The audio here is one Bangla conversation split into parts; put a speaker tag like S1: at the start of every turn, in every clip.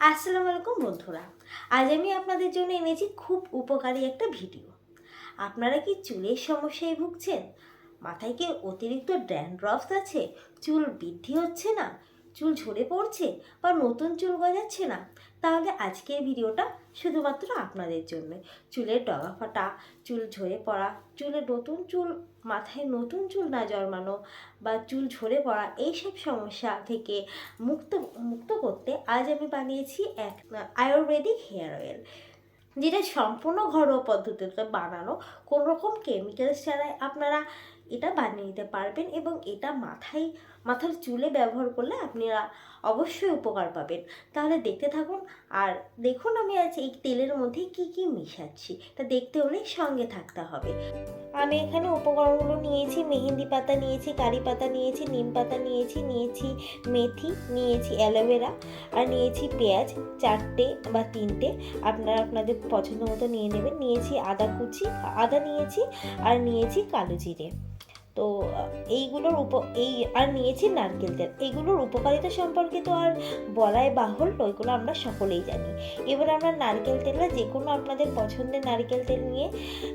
S1: আসসালামু আলাইকুম বন্ধুরা। আজ আমি আপনাদের জন্য এনেছি খুব উপকারী একটা ভিডিও। আপনারা কি চুলের সমস্যায় ভুগছেন? মাথায় কি অতিরিক্ত ড্যান্ড্রফস আছে? চুল বৃদ্ধি হচ্ছে না? চুল ঝরে পড়ছে বা নতুন চুল গজাচ্ছে না, তাহলে আজকের ভিডিওটা শুধুমাত্র আপনাদের জন্য। চুলের ডগা ফাটা, চুল ঝরে পড়া, চুলে নতুন চুল, মাথায় নতুন চুল না জন্মানো বা চুল ঝরে পড়া, এইসব সমস্যা থেকে মুক্ত মুক্ত করতে আজ আমি বানিয়েছি এক আয়ুর্বেদিক হেয়ার অয়েল, যেটা সম্পূর্ণ ঘরোয়া পদ্ধতিতে বানানো। কোনো রকম কেমিক্যালস ছাড়াই আপনারা এটা বানিয়ে নিতে পারবেন এবং এটা মাথায়, মাথার চুলে ব্যবহার করলে আপনারা অবশ্যই উপকার পাবেন। তাহলে দেখতে থাকুন আর দেখুন আমি আজ এই তেলের মধ্যে কি কি মিশাচ্ছি। তা দেখতে হলে সঙ্গে থাকতে হবে। আমি এখানে উপকরণগুলো নিয়েছি, মেহেন্দি পাতা নিয়েছি, কারি পাতা নিয়েছি, নিম পাতা নিয়েছি নিয়েছি মেথি, নিয়েছি অ্যালোভেরা আর নিয়েছি পেঁয়াজ চারটে বা তিনটে। আপনারা আপনাদের পছন্দ মতো নিয়ে নেবেন। নিয়েছি আদা কুচি, আদা নিয়েছি আর নিয়েছি কালো জিরে। তো এইগুলোর উপ এই আর নিয়েছি নারকেল তেল। এইগুলোর উপকারিতা সম্পর্কে তো আর বলাই বাহুল ওইগুলো আমরা সকলেই জানি। এবার আমরা নারকেল তেলটা যে কোনো আপনাদের পছন্দের নারকেল তেল নিয়ে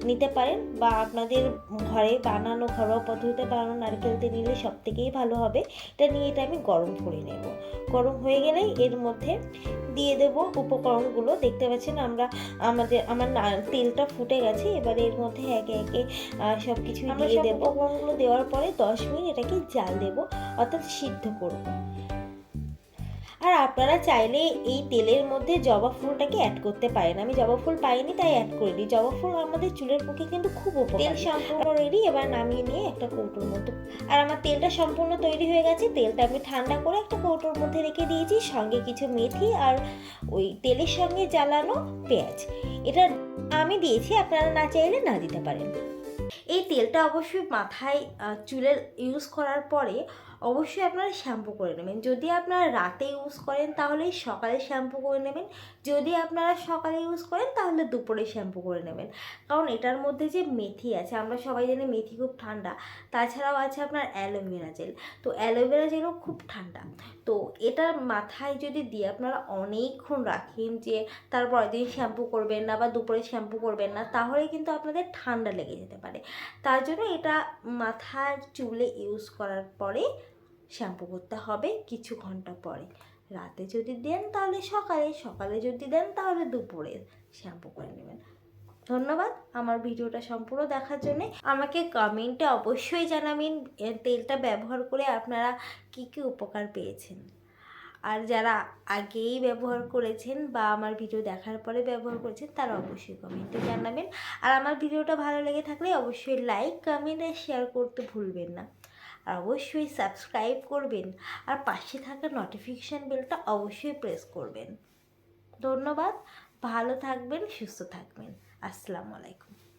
S1: নিতে পারেন বা আপনাদের ঘরে বানানো ঘরোয়া পদ্ধতিতে বানানো নারকেল তেল নিলে সব থেকেই ভালো হবে। এটা নিয়ে এটা আমি গরম করে নেব। গরম হয়ে গেলেই এর মধ্যে দিয়ে দেব উপকরণগুলো। দেখতে পাচ্ছেন আমরা আমাদের আমার না- তেলটা ফুটে গেছে। এবারে এর মধ্যে একে একে সব কিছু দিয়ে দেবো। উপকরণগুলো দেওয়ার পরে দশ মিনিট এটাকে জাল দেব, অর্থাৎ সিদ্ধ করব। আর আপনারা চাইলে এই তেলের মধ্যে জবা ফুলটাকে অ্যাড করতে পারেন। আমি জবা ফুল পাইনি, তাই অ্যাড করে দিই জবা ফুল আমাদের চুলের পক্ষে কিন্তু খুব তেল সম্পূর্ণ রেডি, এবার নামিয়ে নিয়ে একটা কৌটোর মধ্যে আর আমার তেলটা সম্পূর্ণ তৈরি হয়ে গেছে। তেলটা আমি ঠান্ডা করে একটা কৌটোর মধ্যে রেখে দিয়েছি। সঙ্গে কিছু মেথি আর ওই তেলের সঙ্গে জ্বালানো পেঁয়াজ। এটা আমি দিয়েছি, আপনারা না চাইলে না দিতে পারেন। এই তেলটা অবশ্যই মাথায় চুলের ইউজ করার পরে অবশ্যই আপনারা শ্যাম্পু করে নেবেন। যদি আপনারা রাতে ইউজ করেন, তাহলে সকালে শ্যাম্পু করে নেবেন। যদি আপনারা সকালে ইউজ করেন, তাহলে দুপুরে শ্যাম্পু করে নেবেন। কারণ এটার মধ্যে যে মেথি আছে, আমরা সবাই জানি মেথি খুব ঠান্ডা। তাছাড়াও আছে আপনার অ্যালোভেরা জেল। তো অ্যালোভেরা জেলও খুব ঠান্ডা। তো এটার মাথায় যদি দিয়ে আপনারা অনেকক্ষণ রাখেন যে তারপর দিন শ্যাম্পু করবেন না বা দুপুরে শ্যাম্পু করবেন না, তাহলে কিন্তু আপনাদের ঠান্ডা লেগে যেতে পারে। তার জন্য এটা মাথার চুলে ইউজ করার পরে শ্যাম্পু করতে হবে কিছু ঘণ্টা পরে। রাতে যদি দেন তাহলে সকালে সকালে যদি দেন তাহলে দুপুরে শ্যাম্পু করে নেবেন। ধন্যবাদ আমার ভিডিওটা সম্পূর্ণ দেখার জন্যে। আমাকে কমেন্টে অবশ্যই জানাবেন তেলটা ব্যবহার করে আপনারা কি কি উপকার পেয়েছেন। আর যারা আগেই ব্যবহার করেছেন বা আমার ভিডিও দেখার পরে ব্যবহার করেছেন, তারা অবশ্যই কমেন্টে জানাবেন। আর আমার ভিডিওটা ভালো লেগে থাকলে অবশ্যই লাইক কমেন্ট আর শেয়ার করতে ভুলবেন না। আর অবশ্যই সাবস্ক্রাইব করবেন। আর পাশে থাকা নোটিফিকেশান বেলটা অবশ্যই প্রেস করবেন। ধন্যবাদ। ভালো থাকবেন, সুস্থ থাকবেন। আসসালামু আলাইকুম।